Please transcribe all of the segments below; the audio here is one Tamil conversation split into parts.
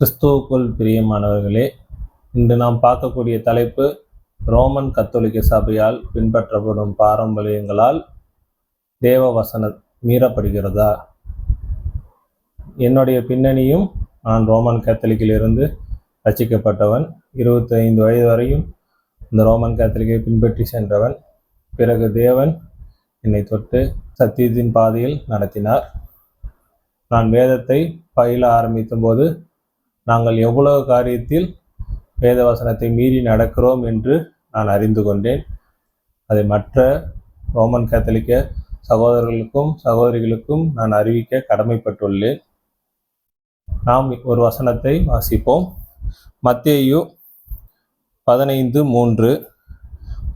கிறிஸ்துவுக்குள் பிரியமானவர்களே இன்று நாம் பார்க்கக்கூடிய தலைப்பு ரோமன் கத்தோலிக்க சபையால் பின்பற்றப்படும் பாரம்பரியங்களால் தேவ வசனம் மீறப்படுகிறதா? என்னுடைய பின்னணியும் நான் ரோமன் கத்தோலிக்கிலிருந்து ரசிக்கப்பட்டவன். இருபத்தைந்து வயது வரையும் இந்த ரோமன் கத்தோலிக்கை பின்பற்றி சென்றவன். பிறகு தேவன் என்னை தொட்டு சத்தியத்தின் பாதையில் நடத்தினார். நான் வேதத்தை பயில ஆரம்பித்தபோது நாங்கள் எவ்வளவு காரியத்தில் வேத வசனத்தை மீறி நடக்கிறோம் என்று நான் அறிந்து கொண்டேன். அதை மற்ற ரோமன் கத்தலிக்க சகோதரர்களுக்கும் சகோதரிகளுக்கும் நான் அறிவிக்க கடமைப்பட்டுள்ளேன். நாம் ஒரு வசனத்தை வாசிப்போம். மத்தேயு பதினைந்து மூன்று.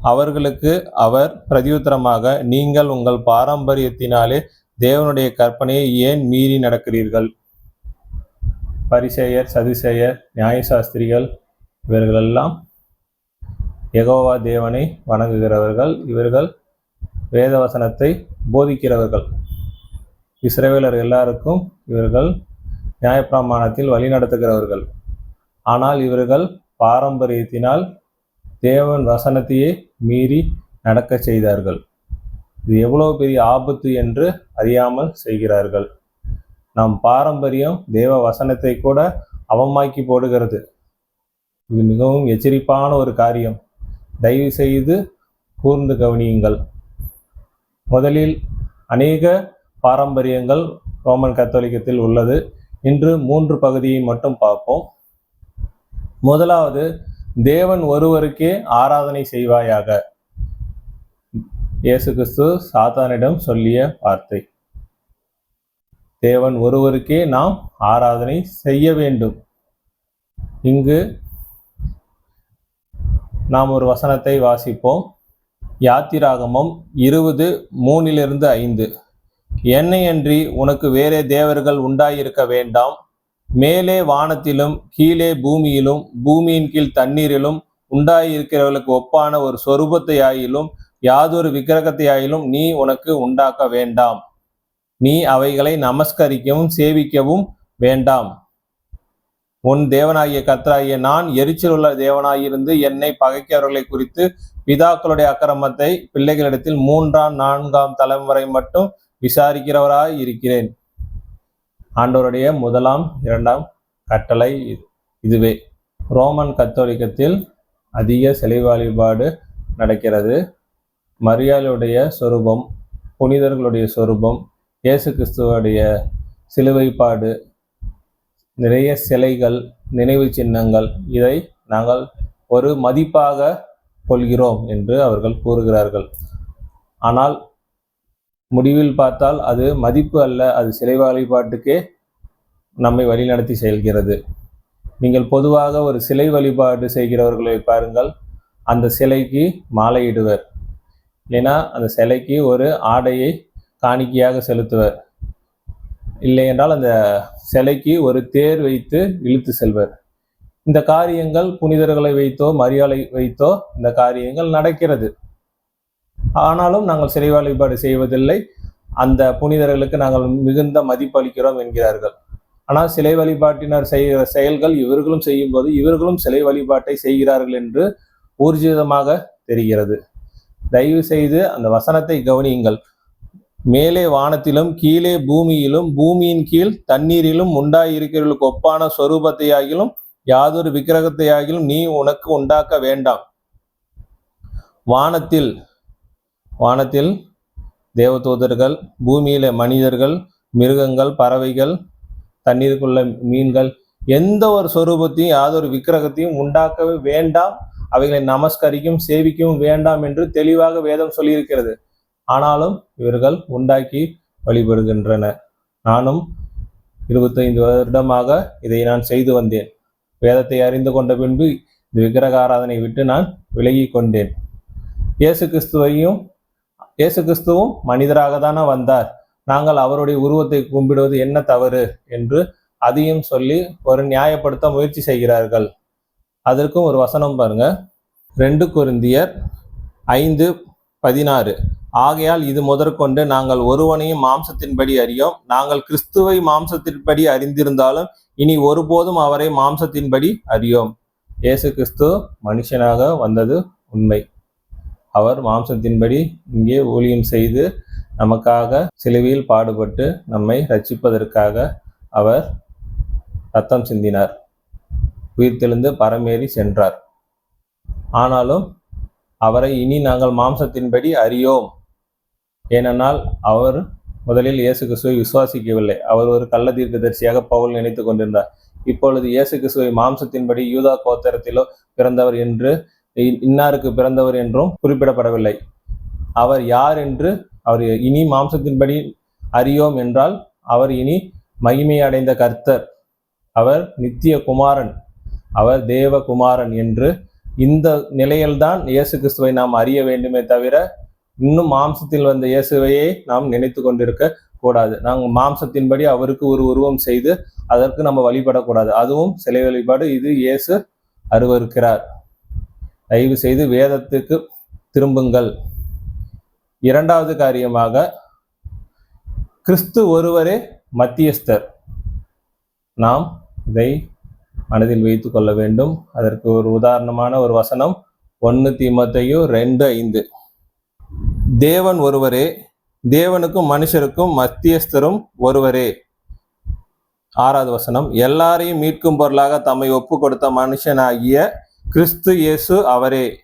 அவர்களுக்கு அவர் பிரதியுத்தரமாக நீங்கள் உங்கள் பாரம்பரியத்தினாலே தேவனுடைய கற்பனையை ஏன் மீறி நடக்கிறீர்கள்? பரிசேயர் சதுசேயர் நியாயசாஸ்திரிகள் இவர்களெல்லாம் எகோவா தேவனை வணங்குகிறவர்கள் இவர்கள் வேதவசனத்தை போதிக்கிறவர்கள். இஸ்ரேவேலர் எல்லாருக்கும் இவர்கள் நியாயப்பிரமாணத்தில் வழிநடத்துகிறவர்கள் ஆனால் இவர்கள் பாரம்பரியத்தினால் தேவன் வசனத்தையே மீறி நடக்கச் செய்தார்கள். இது எவ்வளவு பெரிய ஆபத்து என்று அறியாமல் செய்கிறார்கள். நம் பாரம்பரியம் தேவ வசனத்தை கூட அவமாக்கி போடுகிறது. இது மிகவும் எச்சரிப்பான ஒரு காரியம். தயவு செய்து கூர்ந்து கவனியுங்கள். முதலில் அநேக பாரம்பரியங்கள் ரோமன் கத்தோலிக்கத்தில் உள்ளது. இன்று மூன்று பகுதியை மட்டும் பார்ப்போம். முதலாவது தேவன் ஒருவருக்கே ஆராதனை செய்வாயாக. இயேசு கிறிஸ்து சாத்தானிடம் சொல்லிய வார்த்தை. தேவன் ஒருவருக்கே நாம் ஆராதனை செய்ய வேண்டும். இங்கு நாம் ஒரு வசனத்தை வாசிப்போம். யாத்திராகமம் இருபது மூணிலிருந்து ஐந்து. என்னையன்றி உனக்கு வேறே தேவர்கள் உண்டாயிருக்க வேண்டாம். மேலே வானத்திலும் கீழே பூமியிலும் பூமியின் கீழ் தண்ணீரிலும் உண்டாயிருக்கிறவர்களுக்கு ஒப்பான ஒரு சொரூபத்தை ஆயிலும் யாதொரு விக்கிரகத்தை ஆயிலும் நீ உனக்கு உண்டாக்க வேண்டாம். நீ அவைகளை நமஸ்கரிக்கவும் சேவிக்கவும் வேண்டாம். உன் தேவனாகிய கர்த்தராகிய நான் எரிச்சலுள்ள தேவனாயிருந்து என்னை பகைக்கிறவர்களை குறித்து பிதாக்களுடைய அக்கிரமத்தை பிள்ளைகளிடத்தில் மூன்றாம் நான்காம் தலைமுறை மட்டும் விசாரிக்கிறவராய் இருக்கிறேன். ஆண்டவருடைய முதலாம் இரண்டாம் கட்டளை இதுவே. ரோமன் கத்தோலிக்கத்தில் அதிக சிலை வழிபாடு நடக்கிறது. மரியாளுடைய சொரூபம் புனிதர்களுடைய சொரூபம் இயேசு கிறிஸ்துவோடைய சிலுவைப்பாடு நிறைய சிலைகள் நினைவு சின்னங்கள் இதை நாங்கள் ஒரு மதிப்பாக கொள்கிறோம் என்று அவர்கள் கூறுகிறார்கள். ஆனால் முடிவில் பார்த்தால் அது மதிப்பு அல்ல அது சிலை வழிபாட்டுக்கே நம்மை வழிநடத்தி செல்கிறது. நீங்கள் பொதுவாக ஒரு சிலை வழிபாடு செய்கிறவர்களை பாருங்கள் அந்த சிலைக்கு மாலையிடுவர் ஏன்னா அந்த சிலைக்கு ஒரு ஆடையை காணிக்கையாக செலுத்துவர். இல்லை என்றால் அந்த சிலைக்கு ஒரு தேர் வைத்து இழுத்து செல்வர். இந்த காரியங்கள் புனிதர்களை வைத்தோ மரியாதை வைத்தோ இந்த காரியங்கள் நடக்கிறது. ஆனாலும் நாங்கள் சிலை வழிபாடு செய்வதில்லை. அந்த புனிதர்களுக்கு நாங்கள் மிகுந்த மதிப்பளிக்கிறோம் என்கிறார்கள். ஆனால் சிலை வழிபாட்டினர் செய்கிற செயல்கள் இவர்களும் செய்யும் போது இவர்களும் சிலை வழிபாட்டை செய்கிறார்கள் என்று ஊர்ஜிதமாக தெரிகிறது. தயவு செய்து அந்த வசனத்தை கவனியுங்கள். மேலே வானத்திலும் கீழே பூமியிலும் பூமியின் கீழ் தண்ணீரிலும் உண்டாயிருக்கிறவர்களுக்கு ஒப்பான சொரூபத்தையாகிலும் யாதொரு விக்கிரகத்தையாகிலும் நீ உனக்கு உண்டாக்க வேண்டாம். வானத்தில் வானத்தில் தேவதூதர்கள் பூமியில மனிதர்கள் மிருகங்கள் பறவைகள் தண்ணீருக்குள்ள மீன்கள் எந்த ஒரு சொரூபத்தையும் யாதொரு விக்கிரகத்தையும் உண்டாக்கவே வேண்டாம். அவைகளை நமஸ்கரிக்கும் சேவிக்கவும் வேண்டாம் என்று தெளிவாக வேதம் சொல்லியிருக்கிறது. ஆனாலும் இவர்கள் உண்டாக்கி வழிபடுகின்றனர் நானும் இருபத்தைந்து வருடமாக இதை நான் செய்து வந்தேன். வேதத்தை அறிந்து கொண்ட பின்பு இந்த விக்கிரக ஆராதனை விட்டு நான் விலகி கொண்டேன். இயேசு கிறிஸ்துவையும் இயேசு கிறிஸ்துவும் மனிதராக தானே வந்தார். நாங்கள் அவருடைய உருவத்தை கும்பிடுவது என்ன தவறு என்று அதையும் சொல்லி ஒரு நியாயப்படுத்த முயற்சி செய்கிறார்கள். அதற்கும் ஒரு வசனம் பாருங்க. ரெண்டு குருந்தியர் ஐந்து பதினாறு. ஆகையால் இது முதற்கொண்டு நாங்கள் ஒருவனையும் மாம்சத்தின்படி அறியோம். நாங்கள் கிறிஸ்துவை மாம்சத்தின்படி அறிந்திருந்தாலும் இனி ஒருபோதும் அவரை மாம்சத்தின்படி அறியோம். இயேசு கிறிஸ்து மனுஷனாக வந்தது உண்மை. அவர் மாம்சத்தின்படி இங்கே ஊழியம் செய்து நமக்காக சிலுவையில் பாடுபட்டு நம்மை ரட்சிப்பதற்காக அவர் ரத்தம் சிந்தினார். உயிர்த்தெழுந்து பரமேறி சென்றார். ஆனாலும் அவரை இனி நாங்கள் மாம்சத்தின்படி அறியோம். ஏனென்றால் அவர் முதலில் இயேசு கிறிஸ்துவை விசுவாசிக்கவில்லை. அவர் ஒரு கள்ள தீர்க்கதரிசியாக பவுல் நினைத்து கொண்டிருந்தார். இப்பொழுது இயேசு கிறிஸ்துவை மாம்சத்தின்படி யூதா கோத்தரத்திலோ பிறந்தவர் என்று இன்னாருக்கு பிறந்தவர் என்றும் குறிப்பிடப்படவில்லை. அவர் யார் என்று அவர் இனி மாம்சத்தின்படி அறியோம் என்றால் அவர் இனி மகிமை அடைந்த கர்த்தர். அவர் நித்திய குமாரன். அவர் தேவகுமாரன் என்று இந்த நிலையில்தான் இயேசு கிறிஸ்துவை நாம் அறிய வேண்டுமே தவிர இன்னும் மாம்சத்தில் வந்த இயேசுவையே நாம் நினைத்து கொண்டிருக்க கூடாது. நாங்கள் மாம்சத்தின்படி அவருக்கு ஒரு உருவம் செய்து அதற்கு நம்ம வழிபடக்கூடாது. அதுவும் சிலை வழிபாடு இது இயேசு அருவருக்கிறார். தயவு செய்து வேதத்துக்கு திரும்புங்கள். இரண்டாவது காரியமாக கிறிஸ்து ஒருவரே மத்தியஸ்தர். நாம் இதை மனதில் வைத்து கொள்ள வேண்டும். அதற்கு ஒரு உதாரணமான ஒரு வசனம் ஒன்று தீமத்தையும் ரெண்டு ஐந்து. தேவன் ஒருவரே தேவனுக்கும் மனுஷருக்கும் மத்தியஸ்தரும் ஒருவரே. ஆறாவது வசனம் எல்லாரையும் மீட்கும் பொருளாக தம்மை ஒப்பு கொடுத்த மனுஷனாகிய கிறிஸ்து இயேசு அவரே.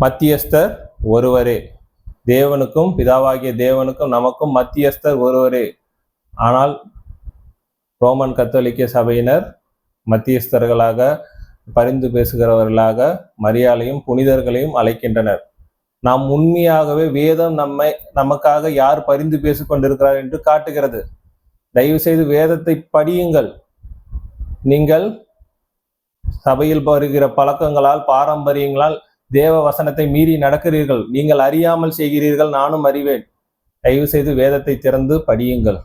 மத்தியஸ்தர் ஒருவரே. தேவனுக்கும் பிதாவாகிய தேவனுக்கும் நமக்கும் மத்தியஸ்தர் ஒருவரே. ஆனால் ரோமன் கத்தோலிக்க சபையினர் மத்தியஸ்தர்களாக பரிந்து பேசுகிறவர்களாக மரியாதையும் புனிதர்களையும் அழைக்கின்றனர். நாம் உண்மையாகவே வேதம் நம்மை நமக்காக யார் பரிந்து பேசிக்கொண்டிருக்கிறார் என்று காட்டுகிறது. தயவு செய்து வேதத்தை படியுங்கள். நீங்கள் சபையில் வருகிற பழக்கங்களால் பாரம்பரியங்களால் தேவ வசனத்தை மீறி நடக்கிறீர்கள். நீங்கள் அறியாமல் செய்கிறீர்கள் நானும் அறிவேன். தயவு செய்து வேதத்தை திறந்து படியுங்கள்.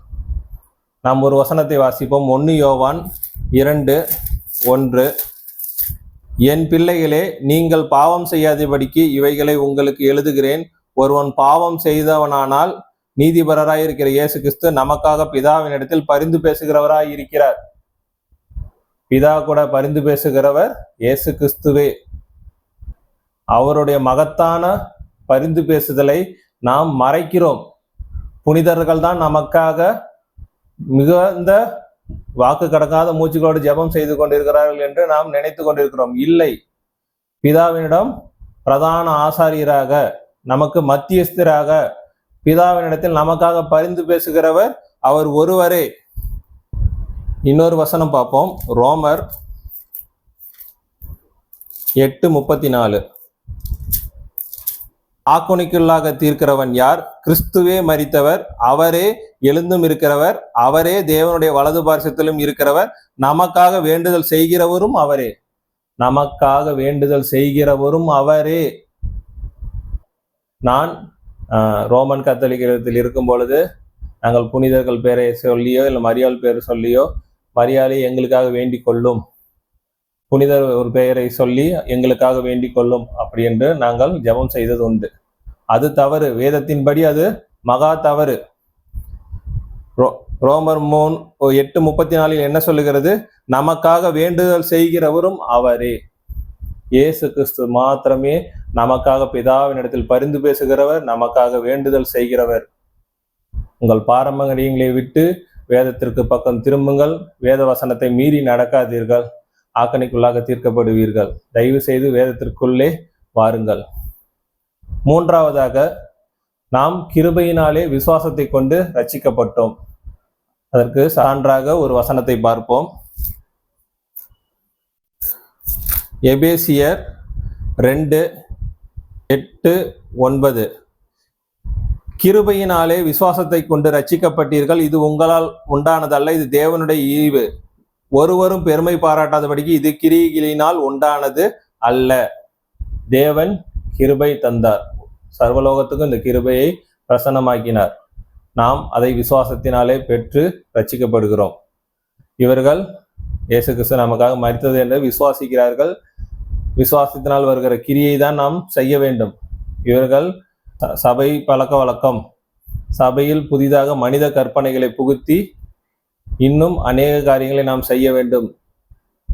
நாம் ஒரு வசனத்தை வாசிப்போம். ஒன்று யோவான் இரண்டு ஒன்று. என் பிள்ளைகளே நீங்கள் பாவம் செய்யாதபடிக்கு இவைகளை உங்களுக்கு எழுதுகிறேன். ஒருவன் பாவம் செய்தவனானால் நீதிபரராய் இருக்கிற இயேசு கிறிஸ்து நமக்காக பிதாவினிடத்தில் பரிந்து பேசுகிறவராய் இருக்கிறார் பிதா கூட பரிந்து பேசுகிறவர் இயேசு கிறிஸ்துவே அவருடைய மகத்தான பரிந்து பேசுதலை நாம் மறைக்கிறோம். புனிதர்கள் தான் நமக்காக மிகுந்த வாக்கு கடக்காத மூச்சுகளோடு ஜெபம் செய்து கொண்டிருக்கிறார்கள் என்று நாம் நினைத்து கொண்டிருக்கிறோம். இல்லை. பிதாவினிடம் பிரதான ஆசாரியராக நமக்கு மத்தியஸ்தராக பிதாவினிடத்தில் நமக்காக பரிந்து பேசுகிறவர் அவர் ஒருவரே. இன்னொரு வசனம் பார்ப்போம். ரோமர் எட்டு முப்பத்தி நாலு ஆக்குனிக்குள்ளாக தீர்க்கிறவன் யார்? கிறிஸ்துவே மறித்தவர் அவரே எழுந்தும் இருக்கிறவர் அவரே தேவனுடைய வலது பார்சத்திலும் இருக்கிறவர் நமக்காக வேண்டுதல் செய்கிறவரும் அவரே. நமக்காக வேண்டுதல் செய்கிறவரும் அவரே. நான் ரோமன் கத்தோலிக்கத்தில் இருக்கும் பொழுது நாங்கள் புனிதர்கள் பேரை சொல்லியோ இல்லை மரியாள் பேர் சொல்லியோ மரியாதை எங்களுக்காக வேண்டிக் கொள்ளும். புனிதர் ஒரு பெயரை சொல்லி எங்களுக்காக வேண்டிக் கொள்ளும். அப்படி என்று நாங்கள் ஜெபம் செய்தது உண்டு. அது தவறு. வேதத்தின்படி அது மகா தவறு. ரோமர் மூன் எட்டு முப்பத்தி நாலில் என்ன சொல்லுகிறது? நமக்காக வேண்டுதல் செய்கிறவரும் அவரே. இயேசு கிறிஸ்து மாத்திரமே நமக்காக பிதாவின் இடத்தில் பரிந்து பேசுகிறவர் நமக்காக வேண்டுதல் செய்கிறவர். உங்கள் பாரம்பரியங்களை விட்டு வேதத்திற்கு பக்கம் திரும்புங்கள். வேத வசனத்தை மீறி நடக்காதீர்கள். ஆக்கணிக்குள்ளாக தீர்க்கப்படுவீர்கள். தயவு செய்து வேதத்திற்குள்ளே வாருங்கள். மூன்றாவதாக நாம் கிருபையினாலே விசுவாசத்தை கொண்டு ரச்சிக்கப்பட்டோம் அதற்கு சான்றாக ஒரு வசனத்தை பார்ப்போம். எபேசியர் ரெண்டு எட்டு ஒன்பது. கிருபையினாலே விசுவாசத்தை கொண்டு ரட்சிக்கப்பட்டீர்கள் இது உங்களால் உண்டானதல்ல இது தேவனுடைய ஈவு ஒருவரும் பெருமை பாராட்டாதபடிக்கு இது கிரிகளினால் உண்டானது அல்ல. தேவன் கிருபை தந்தார். சர்வலோகத்துக்கும் இந்த கிருபையை பிரசன்னமாக்கினார். நாம் அதை விசுவாசத்தினாலே பெற்று ரட்சிக்கப்படுகிறோம். இவர்கள் இயேசு கிறிஸ்து நமக்காக மறித்தது என்று விசுவாசிக்கிறார்கள். விசுவாசத்தினால் வருகிற கிரியை தான் நாம் செய்ய வேண்டும். இவர்கள் ச- சபை பழக்க வழக்கம் சபையில் புதிதாக மனித கற்பனைகளை புகுத்தி இன்னும் அநேக காரியங்களை நாம் செய்ய வேண்டும்.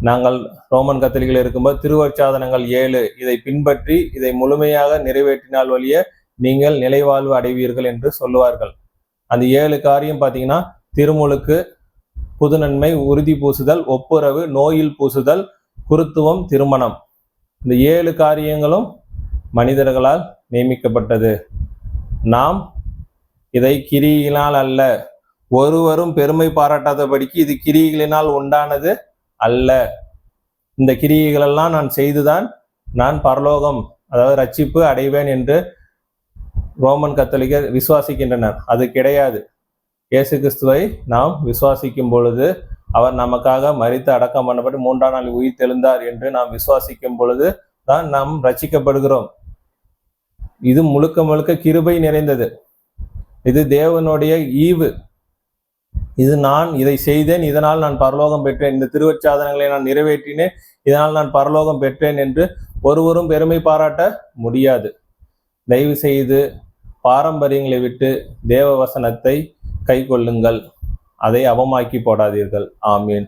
நாங்கள் ரோமன் கத்தலிகள் இருக்கும்போது திருவற்சாதனங்கள் ஏழு இதை பின்பற்றி இதை முழுமையாக நிறைவேற்றினால் வழிய நீங்கள் நிலைவாழ்வு அடைவீர்கள் என்று சொல்லுவார்கள். அந்த ஏழு காரியம் பார்த்தீங்கன்னா திருமுழுக்கு புது நன்மை உறுதி பூசுதல் ஒப்புரவு நோயில் பூசுதல் குருத்துவம் திருமணம். இந்த ஏழு காரியங்களும் மனிதர்களால் நியமிக்கப்பட்டது. நாம் இதை கிரியினால் அல்ல. ஒருவரும் பெருமை பாராட்டாதபடிக்கு இது கிரிகளினால் உண்டானது அல்ல. இந்த கிரியைகளெல்லாம் நான் செய்துதான் நான் பரலோகம் அதாவது ரட்சிப்பு அடைவேன் என்று ரோமன் கத்தோலிக்கர் விசுவாசிக்கின்றனர். அது கிடையாது. இயேசு கிறிஸ்துவை நாம் விசுவாசிக்கும் பொழுது அவர் நமக்காக மறித்து அடக்கம் பண்ணப்பட்டு மூன்றாம் நாள் உயிர் தெழுந்தார் என்று நாம் விசுவாசிக்கும் பொழுது தான் நாம் ரச்சிக்கப்படுகிறோம் இது முழுக்க முழுக்க கிருபை நிறைந்தது. இது தேவனுடைய ஈவு. இது நான் இதை செய்தேன் இதனால் நான் பரலோகம் பெற்றேன். இந்த திருவச்சாதனங்களை நான் நிறைவேற்றினேன் இதனால் நான் பரலோகம் பெற்றேன் என்று ஒருவரும் பெருமை பாராட்ட முடியாது. தயவு செய்து பாரம்பரியங்களை விட்டு தேவ வசனத்தை கை கொள்ளுங்கள் அதை அவமாக்கி போடாதீர்கள். ஆமீன்.